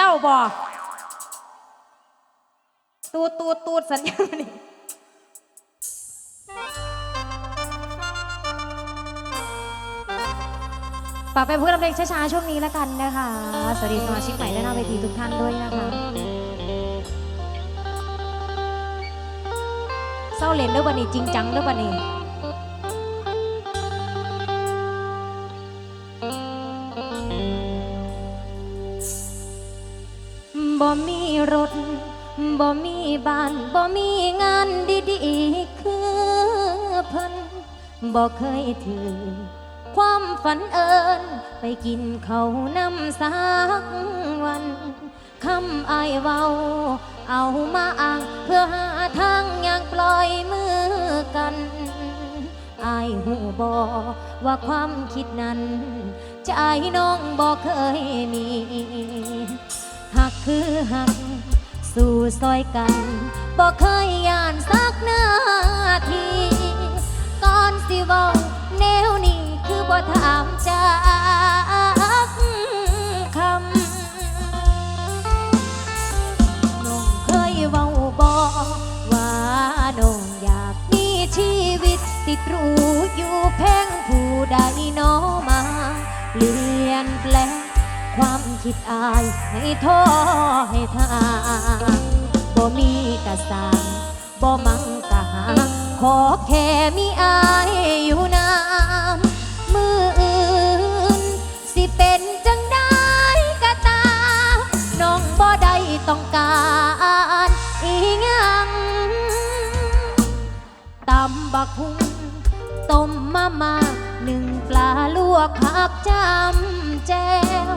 จ้าบ่ตูดตูดตูดสัญญาณนี่ฝากไปเพูดเพลงช้าๆช่วงนี้แล้วกันนะคะ สวัสดีสมาชิกใหม่และหน้าเวทีทุกท่านด้วยนะคะเศร้าเล่นเด้อบันนี้จริงจังเด้อบันนี้ บ่มีรถบ่มีบ้านบ่มีงานดีๆ คือเพิ่นบ่เคยถือ ความฝันเอิญไปกินเขาวนำสักวันคำอายเว้า เอามาอ้าง เพื่อหาทางอย่างปล่อยมือกันอายหูบอว่าความคิดนั้น ใจน้องบอกเคยมี คือหัก สู่ซอยกันบอกเคยย่านสักนาทีก่อนสิเว้าแนวนี้คือบ่ถามจากคำน้องเคยเว้าบอกว่าน้องอยากมีชีวิต ติดรูอยู่แพงผู้ใดน้อมาเปลี่ยนแปลง ความคิดอายให้ท้อให้ทาบ่มีกระสร้างบ่มังกะหา ขอแค่มีอายอยู่นามมืออื่น สิเป็นจังได้ก็ตา น้องบ่ได้ต้องการอีหยังตำบักหุ่งต้มมามาหนึ่งปลาลวกผักจำแจว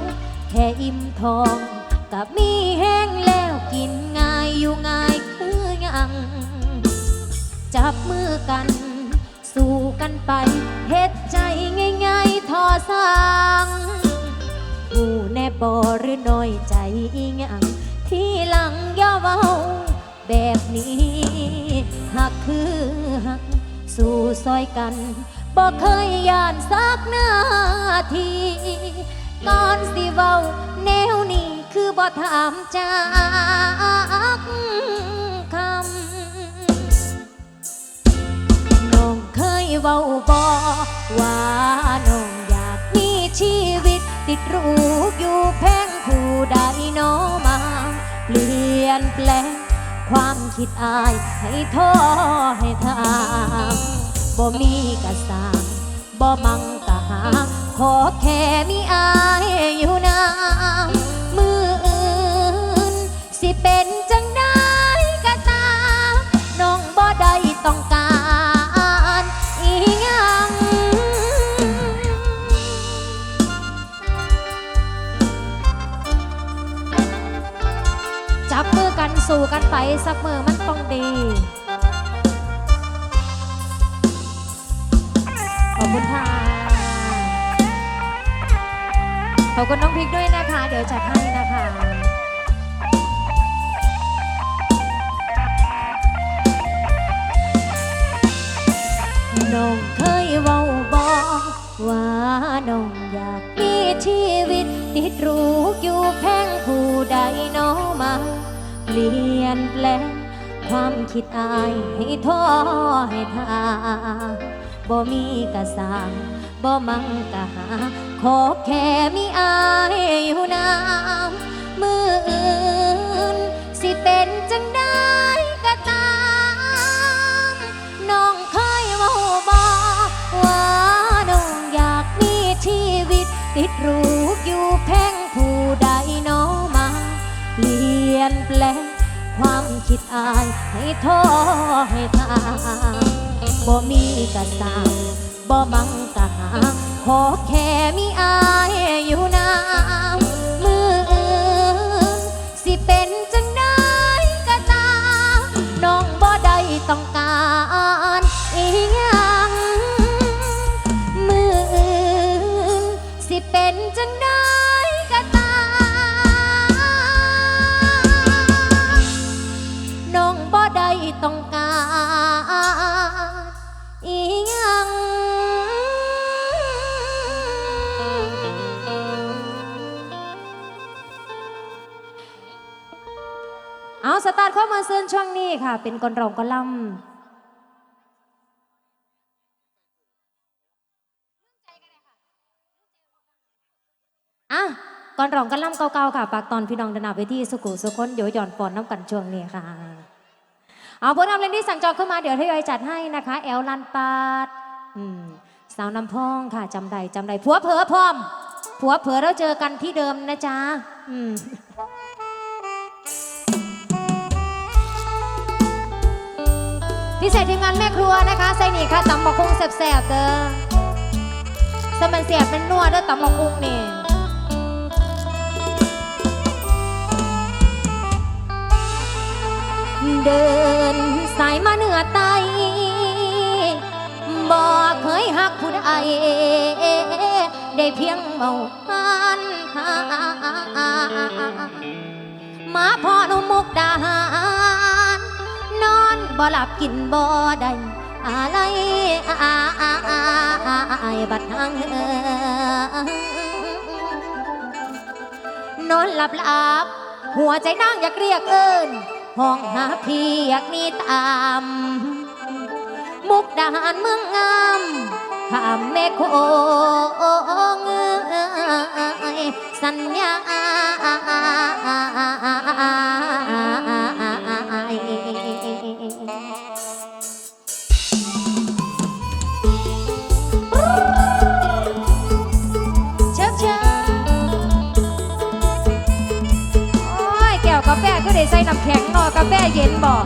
แค่อิ่มท้องกับมีแห้งแล้วกินง่ายอยู่ง่ายคือยังจับมือกัน สู้กันไปเฮ็ดใจง่ายๆทอสังหูแน่บอหรือน้อยใจอีหยังที่หลังย่าเว้าแบบนี้หักคือหัก สู่ซอยกันบอกเคยย่านสักนาที ก่อนสิเว้าแนวนี้คือบ่ถามจากคำน้องเคยเว้าบอว่าน้องอยากมีชีวิต ติดรูปอยู่แพงผู้ใดน้อมาเปลี่ยนแปลงความคิดอายให้ท้อให้ทางบ่มีกะสางบ่มังกะหาง ขอแค่มีอายอยู่นามมืออื่น สิเป็นจังได้ก็ตา น้องบ่ได้ต้องการอีหยังจับมือกันสู่กันไปสักมือมันต้องดีขอบคุณค่ะ ขอบคุณน้องพริกด้วยนะคะ เดี๋ยวจัดให้นะคะน้องเคยเว้าบอกว่าน้องอยากมีชีวิต ติดรูกอยู่แพงผู้ใดน้องมาเปลี่ยนแปลงความคิดอายให้ท้อให้ทาบ่มีกระสร้าง บ่มังกะหา ขอแค่มีอายอยู่นามมืออื่น สิเป็นจังได้ก็ตามน้องเคยเว่าบอกว่าน้องอยากมีชีวิต ติดรูอยู่แพงผู้ใดน้อมาเปลี่ยนแปลงความคิดอายให้ท้อให้ทางบ่มีกระสร้าง บ่มังตาหาขอแค่มีอายอยู่นะ เข้ามาเซินช่วงนี้ค่ะ เป็นกลรองกลำอะก่อนร้องกันล่ำเก่าๆค่ะปากตอนพี่น้องดนาเวทีสุขุสุคนเดี๋ยหย่อนปอนน้ำกันช่วงนี้ค่ะ เอาผลงานเพลงที่สั่งจองเข้ามาเดี๋ยวทยอยจัดให้นะคะ แอลลันปาดสาวน้ำพองค่ะจำได้จำได้ผัวเผอพร้อมผัวเผอแล้วเจอกันที่เดิมนะจ๊ะอืม พิเศษทีมงานแม่ครัวนะคะใส่นี่ค่ะตำบักคุงแสบๆเด้อสมันเสียบเป็นนัวเด้อตำบักคุงนี่เดินสายมาเหนือไตบอกเคยหักผู้ใดได้เพียงเมาหันมาพอนุมุกดาหา บ่หลับกินบ่ได้อะไรอายบัดทางเอิงนอนหลับหลับหัวใจนางอยากเรียกเอิญห้องหาพี่อยากหนีตาม มุกดาหารเมืองงามข้ามแม่โคงสัญญา ใส่น้ำแข็งนอกาแฟเย็นบอก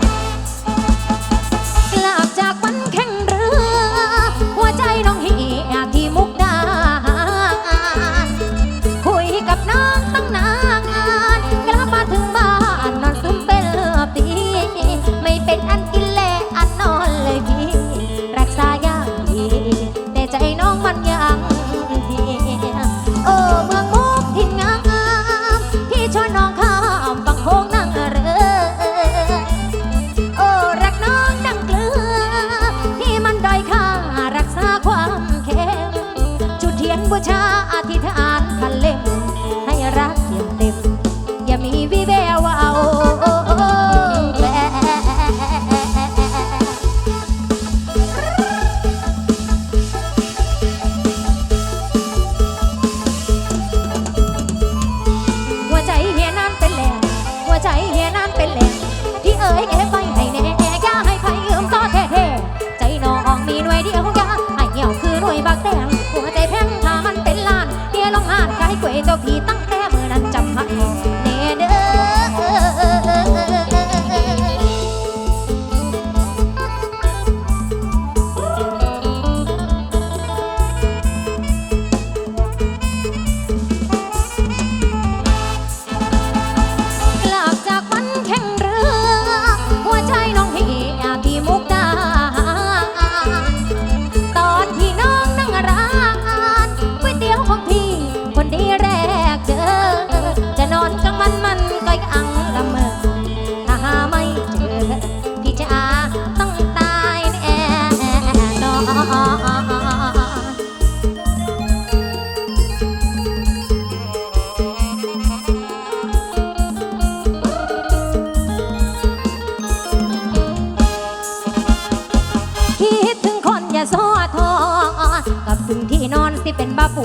ายก๋วยเจ้าพี่ตั้ง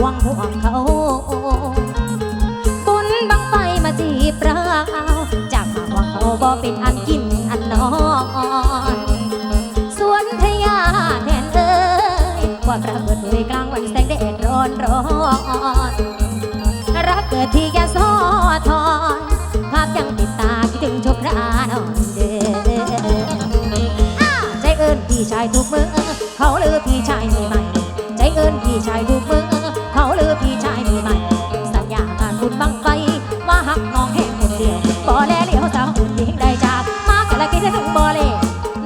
วงห่วงเขาบุญบังไฟมาจีบเราจากมาว่าเขาบ่เป็นอันกินอันนอนสวนทยาแทนเอ้ยความรักเกิดด้วยกลางวันแสงแดดร้อนร้อนรักเกิดที่แกโซทอนภาพยังติดตาคิดถึงชกรานอนเด้อใจเอิญพี่ชายทุกเมือเขาเลือพี่ชายมีใหม่ใจเอิญพี่ชายทุก บ่เล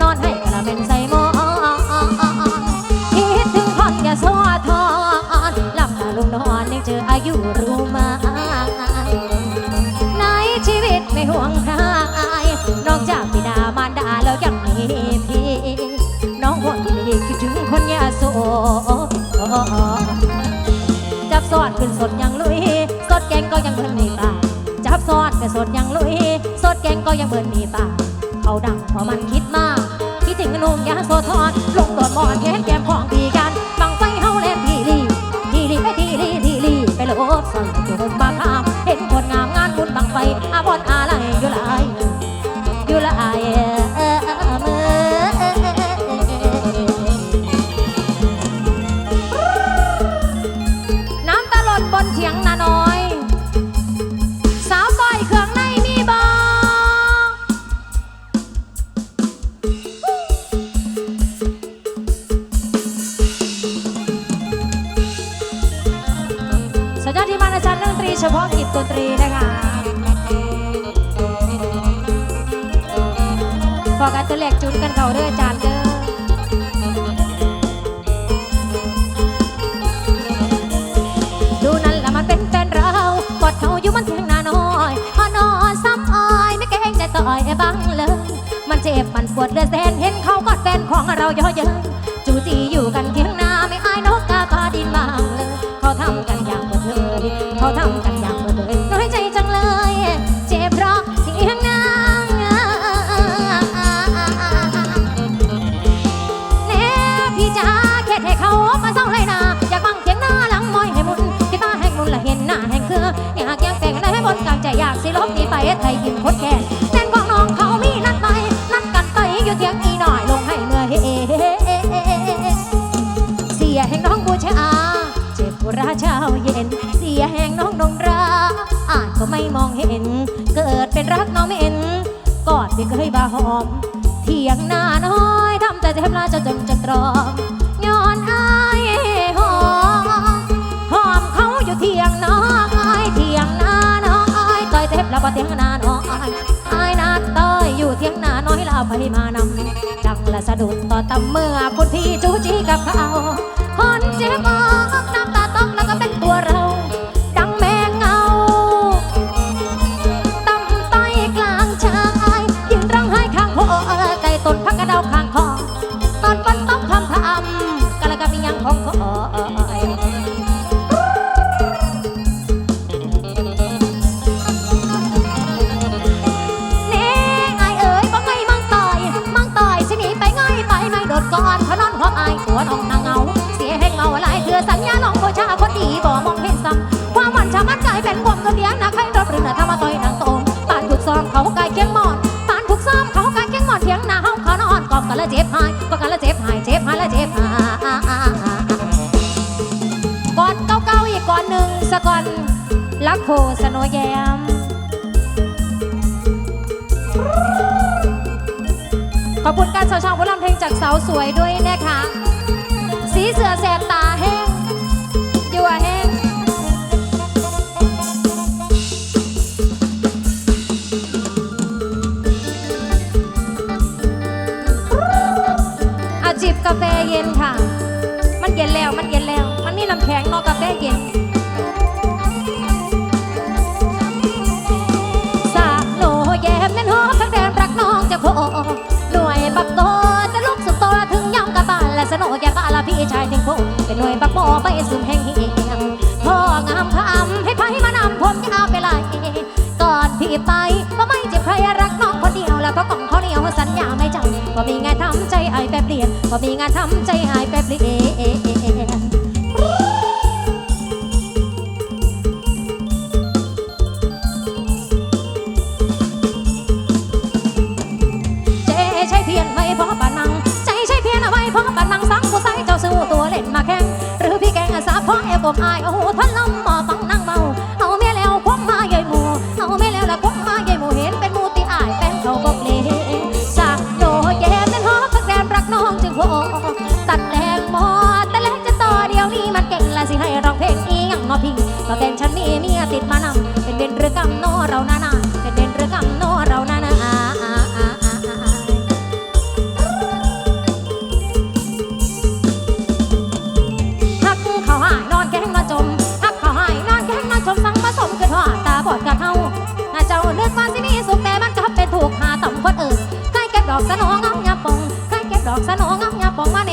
นอนให้กะละเป็นใส่หมอนคิดถึงคนอย่าโซทอนลำตาลุงนอนยังเจออายุรู้มาในชีวิตไม่ห่วงใครนอกจากบิดามารดาแล้วยังมีพี่น้องคนนี้คิดถึงคนยาโสจับซอดขึ้นสดยังลุยสดแกงก็ยังเพิ่นไม่ปลาจับซอดก็สดยังลุยสดแกงก็ยังเบิร์นมีป่า เขาดังเพราะมันคิดมากคิดถึงนุ่มยาโซทอนลงตัวมอนแขนแก้มของดีกันบังไฟเฮาเล่นทีลีทีลีไปทีลีทีลีไปโลดสั่งจุ่มบางคามเห็นคนงามงานบุญบังไฟอาบอนอาลา ดนตรีนะคะพอกันจะแหล็กจุนกันเขาเด้ออาจารย์เด้อดูนั่นละมันเป็นแฟนเรากอดเขาอยู่มันเพียงนาน้อยพอนอนซ้ำอ้อยไม่เก่งใจต่อยไอ้บังเลย มันเจ็บมันปวดเหลือแสนเห็นเขากอดแฟนของเราเยอะเยอะจูจีอยู่กันเทียงนาไม่อายนกกาบาดินบาง อยากสิลบนีไปไทยกินคดแก่แน่นของน้องเขามีนัดไปนัดกันไปอยู่เทียงอีหน่อยลงให้เมื่อเฮเสียแห่งน้องบูชาเจ็บกุราเช้าเย็น เสียแห่งน้องนงราอาจก็ไม่มองเห็น เกิดเป็นรักน้องไม่เห็นกอดที่เคยบาหอม เถียงหน้าน้อยทำแต่เทมลาจะจนจะตรอมย้อนอายหอมหอมเขาอยู่เถียงน้องอาย ต่อยเถียงนาน้องอายอายนาต้อยอยู่เถียงหน้าน้อยลาไปมานำจังละสะดุดต่อตำเมื่อคุณพี่จูจีกับเขาคนเจ็บออ วอน้องนางเงาเสียให้เงาหลายเถื่อสัญญาน้องโคชาคนดีบ่มองเห็นซ้ำความหวานชามันกลายเป็นความกระเดียงนะใครรบหรือนะถ้ามาต่อยนางโตมปานถูกซ้อมเขากายเคียงหมอนปานถูกซ้อมเขากายเคียงหมอนเถียงหน้าเฮาเขานอนกอบกันแล้วเจ็บหายกอบกันแล้วเจ็บหายเจ็บหายแล้วเจ็บหายก่อนเก่าๆอีกก่อนหนึ่งสะก่อนลักโพสโนแยมขอบคุณการเช่าช่องผู้ลำเพลงจากสาวสวยด้วยนะคะ สีเสือแสบตาแห้งยัวแห้งเอาจิบกาแฟเย็นค่ะ มันเย็นแล้วมันเย็นแล้ว มันมีน้ำแข็งเนอกกาแฟเย็น สุมแห่งเฮียงพ่องามคำให้ไพ่มานำผมยาวไปไล่ก่อนพี่ไปก็ไม่เจ็บใครรักน้องคนเดียวแล้วก็กล่องเขาเหนียวสัญญาไม่จำว่ามีงานทำใจหายแปบเปลี่ยนว่ามีงานทำใจหายแปบเปลี่ยน กบอายโอ้โหท่านลำหม ใกล้เก็